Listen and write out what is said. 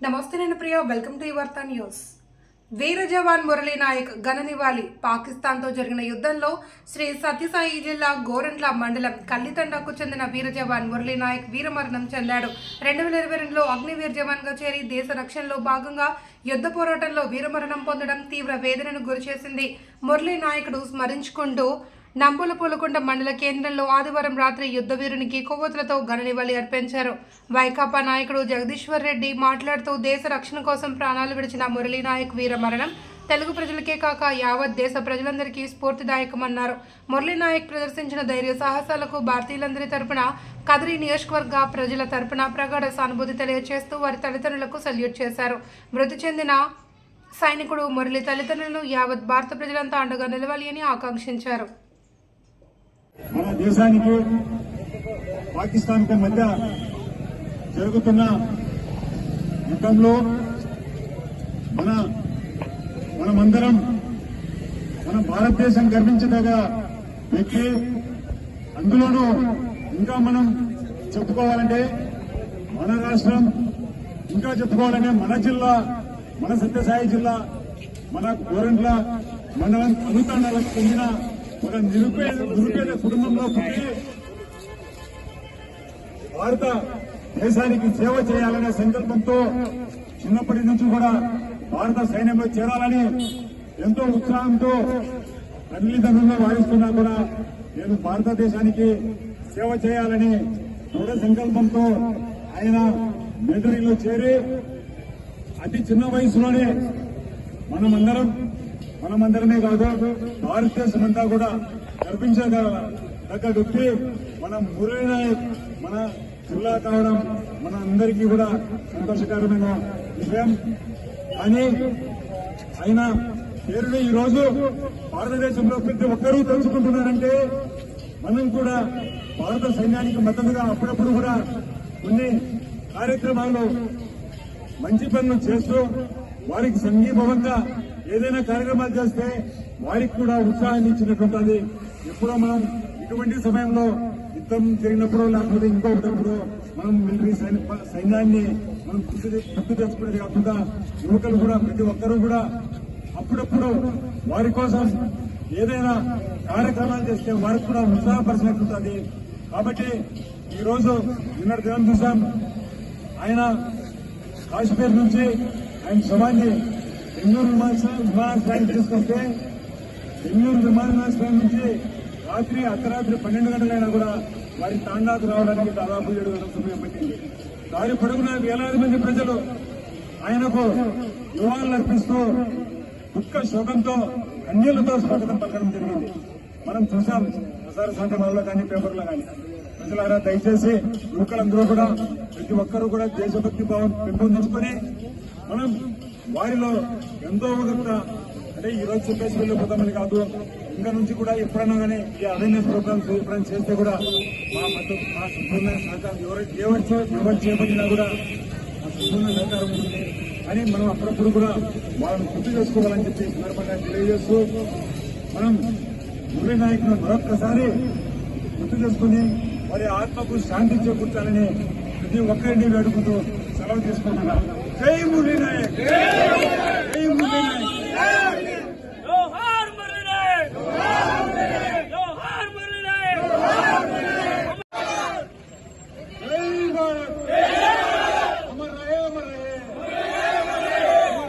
నమస్తే నేను Priya welcome to యువర్త న్యూస్ వీర జవాన్ మురళీ నాయక్ ఘన నివాళి. పాకిస్తాన్తో జరిగిన యుద్ధంలో శ్రీ సత్యసాయి జిల్లా గోరంట్ల మండలం కల్లితండకు చెందిన వీర జవాన్ మురళీ నాయక్ వీరమరణం చెందాడు. రెండు వేల ఇరవై రెండులో అగ్నివీర్ జవాన్గా చేరి దేశ రక్షణలో భాగంగా యుద్ధ పోరాటంలో వీరమరణం పొందడం తీవ్ర వేదనను గురిచేసింది. మురళీ నాయకుడు స్మరించుకుంటూ నంబుల పూలకొండ మండల కేంద్రంలో ఆదివారం రాత్రి యుద్ధవీరునికి కొవ్వొత్తులతో ఘననివాళి అర్పించారు. వైకాపా నాయకుడు జగదీశ్వర్ రెడ్డి మాట్లాడుతూ దేశ రక్షణ కోసం ప్రాణాలు విడిచిన మురళీ నాయక్ వీర మరణం తెలుగు ప్రజలకే కాక యావత్ దేశ ప్రజలందరికీ స్ఫూర్తిదాయకమన్నారు. మురళీ నాయక్ ప్రదర్శించిన ధైర్య సాహసాలకు భారతీయులందరి తరపున కదిరి నియోజకవర్గ ప్రజల తరపున ప్రగాఢ సానుభూతి తెలియజేస్తూ వారి తల్లిదండ్రులకు సల్యూట్ చేశారు. మృతి చెందిన సైనికుడు మురళి తల్లిదండ్రులను యావత్ భారత ప్రజలంతా అండగా నిలవాలి అని ఆకాంక్షించారు. దేశానికి పాకిస్తాన్కి మధ్య జరుగుతున్న యుద్ధంలో మన మనమందరం మన భారతదేశం గర్వించదగ వ్యక్తి. అందులోనూ ఇంకా మనం చెప్పుకోవాలంటే మన రాష్ట్రం ఇంకా చెప్పుకోవాలంటే మన జిల్లా మన సత్యసాయి జిల్లా మన గోరంట్ల మండలం అనుతాండాలకు చెందిన ఒక నిరుపేద నిరుపేద కుటుంబంలో పుట్టి భారత దేశానికి సేవ చేయాలనే సంకల్పంతో చిన్నప్పటి నుంచి కూడా భారత సైన్యంలో చేరాలని ఎంతో ఉత్సాహంతో తల్లిదండ్రులను వాయిస్తున్నా కూడా నేను భారతదేశానికి సేవ చేయాలని దృఢ సంకల్పంతో ఆయన మిలిటరీలో చేరి అతి చిన్న వయసులోనే మనమందరం మనమందరమే కాదు భారతదేశమంతా కూడా గర్వించగల అక్కడ వ్యక్తి మన మురళీ నాయక్ మన జిల్లా కావడం మన అందరికీ కూడా సంతోషకరమైన విషయం. కానీ ఆయన పేరుని ఈరోజు భారతదేశంలో ప్రతి ఒక్కరూ తెలుసుకుంటున్నారంటే మనం కూడా భారత సైన్యానికి మద్దతుగా అప్పుడప్పుడు కూడా కొన్ని కార్యక్రమాలు మంచి పనులు చేస్తూ వారికి సంఘీభవంగా ఏదైనా కార్యక్రమాలు చేస్తే వారికి కూడా ఉత్సాహాన్ని ఇచ్చినట్టుంటుంది. ఎప్పుడో మనం ఇటువంటి సమయంలో యుద్ధం జరిగినప్పుడు లేకపోతే ఇంకొకటప్పుడు మనం మిలిటరీ సైన్యాన్ని మనం గుర్తు తెచ్చుకునేది కాకుండా యువకులు కూడా ప్రతి ఒక్కరూ కూడా అప్పుడప్పుడు వారి కోసం ఏదైనా కార్యక్రమాలు చేస్తే వారికి కూడా ఉత్సాహపరిచినట్టుంటుంది కాబట్టి ఈరోజు నిన్నటి దినం చూసాం ఆయన కాశ్మీర్ నుంచి ఆయన శవాన్ని బెంగళూరు విమానాశ్రయం విమానాశ్రయానికి తీసుకొస్తే బెంగళూరు విమానాశ్రయం నుంచి రాత్రి అర్ధరాత్రి పన్నెండు గంటలైనా కూడా వారి తాండాకు రావడానికి దాదాపు ఏడు గంటల సమయం పట్టింది. దారి పొడుగున వేలాది మంది ప్రజలు ఆయనకు నివాళులు అర్పిస్తూ దుఃఖ శోకంతో కన్యలతో స్వాగతం పలకడం జరిగింది. మనం చూసాం ప్రసార మాధ్యమాల్లో కానీ పేపర్లో కానీ. ప్రజలారా దయచేసి యువకులందరూ కూడా ప్రతి ఒక్కరూ కూడా దేశభక్తి భావం పెంపొందించుకొని మనం వారిలో ఎంతో ఒక అంటే ఈ రోజు చెప్పేసి వెళ్ళిపోతామని కాదు. ఇంకా నుంచి కూడా ఎప్పుడైనా కానీ ఈ అవేర్నెస్ ప్రోగ్రామ్స్ ఎప్పుడైనా చేస్తే కూడా మా మద్దతు మా సంపూర్ణ సహకారం ఎవరు ఎవరు ఎవరు చేపట్టినా కూడా మా సంపూర్ణ సహకారం ఉంటుంది అని మనం అప్పుడప్పుడు కూడా వాళ్ళని గుర్తు చేసుకోవాలని చెప్పి సందర్భంగా తెలియజేస్తూ మనం మురళీ నాయకులు మరొక్కసారి గుర్తు చేసుకుని వారి ఆత్మకు శాంతి చేకూర్చాలని ప్రతి ఒక్కరిని వేడుకుంటూ సెలవు తీసుకుంటున్నా. జై మురళీ నాయక్!